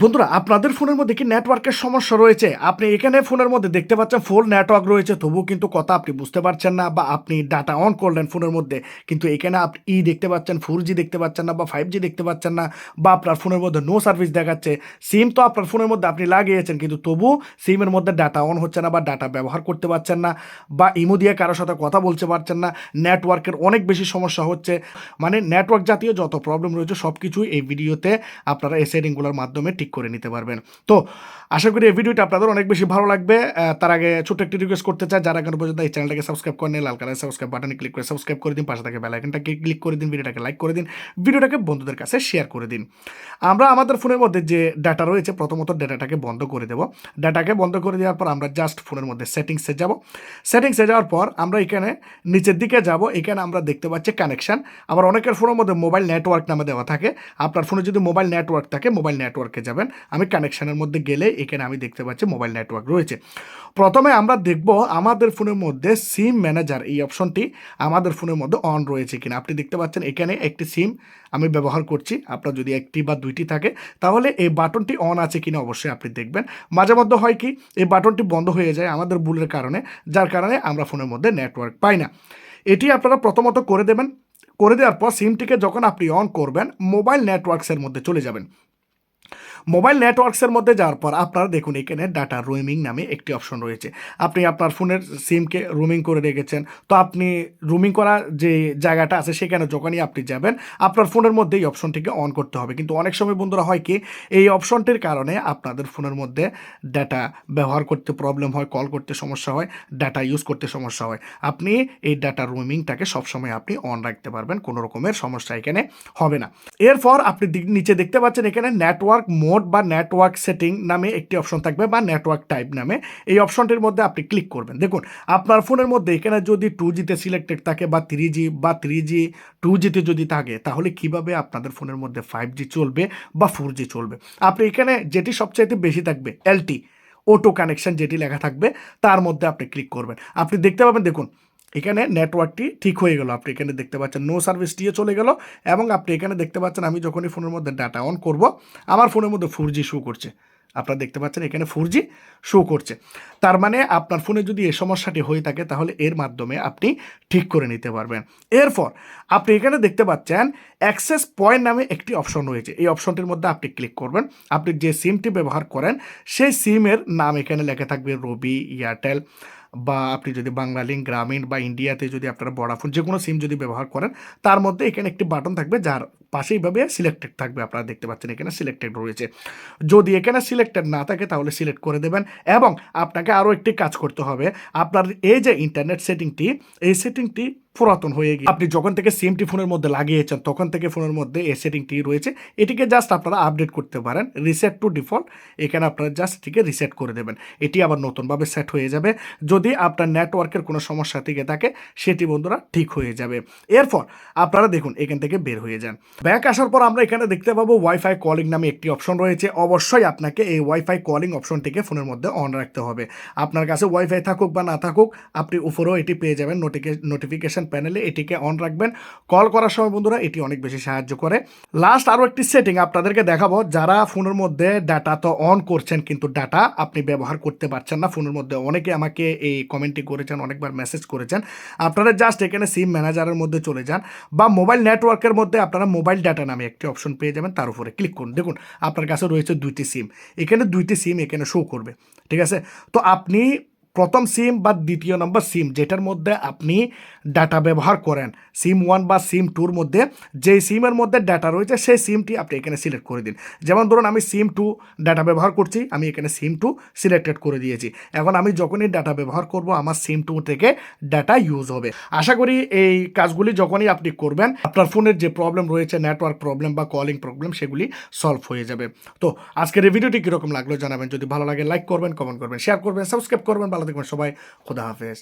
বন্ধুরা, আপনাদের ফোনের মধ্যে কি নেটওয়ার্কের সমস্যা রয়েছে? আপনি এখানে ফোনের মধ্যে দেখতে পাচ্ছেন ফুল নেটওয়ার্ক রয়েছে, তবুও কিন্তু কথা আপনি বুঝতে পারছেন না বা আপনি ডাটা অন করলেন ফোনের মধ্যে, কিন্তু এখানে আপনি ই দেখতে পাচ্ছেন ফোর জি দেখতে পাচ্ছেন না বা ফাইভ জি দেখতে পাচ্ছেন না বা আপনার ফোনের মধ্যে নো সার্ভিস দেখাচ্ছে। সিম তো আপনার ফোনের মধ্যে আপনি লাগিয়েছেন, কিন্তু তবু সিমের মধ্যে ডাটা অন হচ্ছে না বা ডাটা ব্যবহার করতে পারছেন না বা ইমো দিয়ে কারোর সাথে কথা বলতে পারছেন না নেটওয়ার্কের অনেক বেশি সমস্যা হচ্ছে। মানে নেটওয়ার্ক জাতীয় যত প্রবলেম রয়েছে সব কিছুই এই ভিডিওতে আপনারা এই সেটিংগুলোর মাধ্যমে ঠিক করে নিতে পারবেন। তো আশা করি এই ভিডিওটা আপনাদের অনেক বেশি ভালো লাগবে। তার আগে ছোট্ট একটি রিকোয়েস্ট করতে চাই, যারা এখন পর্যন্ত এই চ্যানেলটাকে সাবস্ক্রাইব করেন লাল কালার সাবস্ক্রাইব বাটনে ক্লিক করে সাবস্ক্রাইব করে দিন, পাশে থাকে বেলাইকনটাকে ক্লিক করে দিন, ভিডিওটাকে লাইক করে দিন, ভিডিওটাকে বন্ধুদের কাছে শেয়ার করে দিন। আমরা আমাদের ফোনের মধ্যে যে ডাটা রয়েছে, প্রথমত ডাটাটাকে বন্ধ করে দেবো। ডাটাকে বন্ধ করে দেওয়ার পর আমরা জাস্ট ফোনের মধ্যে সেটিংসে যাব। সেটিংসে যাওয়ার পর আমরা এখানে নিচের দিকে যাব। এখানে আমরা দেখতে পাচ্ছি কানেকশন আবার অনেকের ফোনের মধ্যে মোবাইল নেটওয়ার্ক নামে দেওয়া থাকে। আপনার ফোনে যদি মোবাইল নেটওয়ার্ক থাকে মোবাইল নেটওয়ার্কে যাবেন। আমি কানেকশানের মধ্যে গেলে এখানে আমি দেখতে পাচ্ছি মোবাইল নেটওয়ার্ক রয়েছে। প্রথমে আমরা দেখব আমাদের ফোনের মধ্যে সিম ম্যানেজার এই অপশনটি আমাদের ফোনের মধ্যে অন রয়েছে কিনা। আপনি দেখতে পাচ্ছেন এখানে একটি সিম আমি ব্যবহার করছি। আপনার যদি একটি বা দুইটি থাকে, তাহলে এই বাটনটি অন আছে কিনা অবশ্যই আপনি দেখবেন। মাঝে মধ্যে হয় কি, এই বাটনটি বন্ধ হয়ে যায় আমাদের ভুলের কারণে, যার কারণে আমরা ফোনের মধ্যে নেটওয়ার্ক পাই না। এটি আপনারা প্রথমত করে দেবেন। করে দেওয়ার পর সিমটিকে যখন আপনি অন করবেন মোবাইল নেটওয়ার্কসের মধ্যে চলে যাবেন। মোবাইল নেটওয়ার্কসের মধ্যে যাওয়ার পর আপনারা দেখুন, এখানে ডাটা রোমিং নামে একটি অপশন রয়েছে। আপনি আপনার ফোনের সিমকে রুমিং করে রেখেছেন। তো আপনি রুমিং করা যে জায়গাটা আছে, সেখানে যখনই আপনি যাবেন, আপনার ফোনের মধ্যে এই অপশনটিকে অন করতে হবে। কিন্তু অনেক সময় বন্ধুরা হয় কি, এই অপশনটির কারণে আপনাদের ফোনের মধ্যে ডাটা ব্যবহার করতে প্রবলেম হয় কল করতে সমস্যা হয় ডাটা ইউজ করতে সমস্যা হয়। আপনি এই ডাটা রুমিংটাকে সবসময় আপনি অন রাখতে পারবেন, কোনো রকমের সমস্যা এখানে হবে না। এরপর আপনি নিচে দেখতে পাচ্ছেন এখানে নেটওয়ার্ক মোড বা নেটওয়ার্ক সেটিং নামে একটি অপশন থাকবে বা নেটওয়ার্ক টাইপ নামে। এই অপশনটির মধ্যে আপনি ক্লিক করবেন। দেখুন, আপনার ফোনের মধ্যে এখানে যদি টু জিতে সিলেক্টেড থাকে বা থ্রি জি বা থ্রি জি টু জিতে যদি থাকে, তাহলে কীভাবে আপনাদের ফোনের মধ্যে ফাইভ জি চলবে বা ফোর জি চলবে? আপনি এখানে যেটি সবচাইতে বেশি থাকবে এলটি অটো কানেকশন যেটি লেখা থাকবে, তার মধ্যে আপনি ক্লিক করবেন। আপনি দেখতে পাবেন, দেখুন এখানে নেটওয়ার্কটি ঠিক হয়ে গেল। আপনি এখানে দেখতে পাচ্ছেন নো সার্ভিস সার্ভিসটিও চলে গেল এবং আপনি এখানে দেখতে পাচ্ছেন আমি যখনই ফোনের মধ্যে ডাটা অন করব, আমার ফোনের মধ্যে ফোর জি শো করছে। আপনারা দেখতে পাচ্ছেন এখানে ফোর জি শো করছে। তার মানে আপনার ফোনে যদি এই সমস্যাটি হয়ে থাকে, তাহলে এর মাধ্যমে আপনি ঠিক করে নিতে পারবেন। এরপর আপনি এখানে দেখতে পাচ্ছেন অ্যাক্সেস পয়েন্ট নামে একটি অপশন রয়েছে। এই অপশনটির মধ্যে আপনি ক্লিক করবেন। আপনি যে সিমটি ব্যবহার করেন, সেই সিমের নাম এখানে লেখা থাকবে রবি এয়ারটেল বা আপনি যদি বাংলালিঙ্ক গ্রামীণ বা ইন্ডিয়াতে যদি আপনারা বড়াফোন যে কোনো সিম যদি ব্যবহার করেন, তার মধ্যে এখানে একটি বাটন থাকবে যার পাশেইভাবে সিলেক্টেড থাকবে। আপনারা দেখতে পাচ্ছেন এখানে সিলেক্টেড রয়েছে। যদি এখানে সিলেক্টেড না থাকে, তাহলে সিলেক্ট করে দেবেন এবং আপনাকে আরও একটি কাজ করতে হবে। আপনার এই যে ইন্টারনেট সেটিংটি এই সেটিংটি পুরাতন হয়ে গিয়ে। আপনি যখন থেকে সিমটি ফোনের মধ্যে লাগিয়েছেন, তখন থেকে ফোনের মধ্যে এই সেটিংটি রয়েছে। এটিকে জাস্ট আপনারা আপডেট করতে পারেন। রিসেট টু ডিফল্ট এখানে আপনারা জাস্ট এটিকে রিসেট করে দেবেন। এটি আবার নতুনভাবে সেট হয়ে যাবে। যদি আপনার নেটওয়ার্কের কোনো সমস্যা থেকে থাকে, সেটি বন্ধুরা ঠিক হয়ে যাবে। এরপর আপনারা দেখুন, এখান থেকে বের হয়ে যান। ব্যাক আসার পর আমরা এখানে দেখতে পাবো ওয়াইফাই কলিং নামে একটি অপশন রয়েছে। অবশ্যই আপনাকে এই ওয়াইফাই কলিং অপশনটিকে ফোনের মধ্যে অন রাখতে হবে। আপনার কাছে ওয়াইফাই থাকুক বা না থাকুক, আপনি উপরেও এটি পেয়ে যাবেন। নোটিফিকেশন প্যানেলে এটিকে অন রাখবেন। কল করার সময় বন্ধুরা এটি অনেক বেশি সাহায্য করে। লাস্ট আরও একটি সেটিং আপনাদেরকে দেখাবো। যারা ফোনের মধ্যে ডাটা তো অন করছেন কিন্তু ডাটা আপনি ব্যবহার করতে পারছেন না, ফোনের মধ্যে অনেকে আমাকে এই কমেন্টটি করেছেন, অনেকবার মেসেজ করেছেন। আপনারা জাস্ট এখানে সিম ম্যানেজারের মধ্যে চলে যান বা মোবাইল নেটওয়ার্কের মধ্যে আপনারা মোবাইল ডাটা নামে একটি অপশন পেয়ে যাবেন, তার উপরে ক্লিক করুন। দেখুন, আপনার কাছে রয়েছে দুইটি সিম এখানে দুইটি সিম এখানে শো করবে। ঠিক আছে? তো আপনি প্রথম সিম বা দ্বিতীয় নম্বর সিম, যেটার মধ্যে আপনি ডাটা ব্যবহার করেন। সিম ওয়ান বা সিম টুর মধ্যে যেই সিমের মধ্যে ডাটা রয়েছে, সেই সিমটি আপনি এখানে সিলেক্ট করে দিন। যেমন ধরুন, আমি সিম টু ডাটা ব্যবহার করছি, আমি এখানে সিম টু সিলেক্টেড করে দিয়েছি। এখন আমি যখনই ডাটা ব্যবহার করব, আমার সিম টু থেকে ডাটা ইউজ হবে। আশা করি এই কাজগুলি যখনই আপনি করবেন, আপনার ফোনের যে প্রবলেম রয়েছে, নেটওয়ার্ক প্রবলেম বা কলিং প্রবলেম, সেগুলি সলভ হয়ে যাবে। তো আজকের এই ভিডিওটি কীরকম লাগল জানাবেন। যদি ভালো লাগে, লাইক করবেন, কমেন্ট করবেন, শেয়ার করবেন, সাবস্ক্রাইব করবেন, ভালো থাকবেন সবাই খোদা হাফেজ।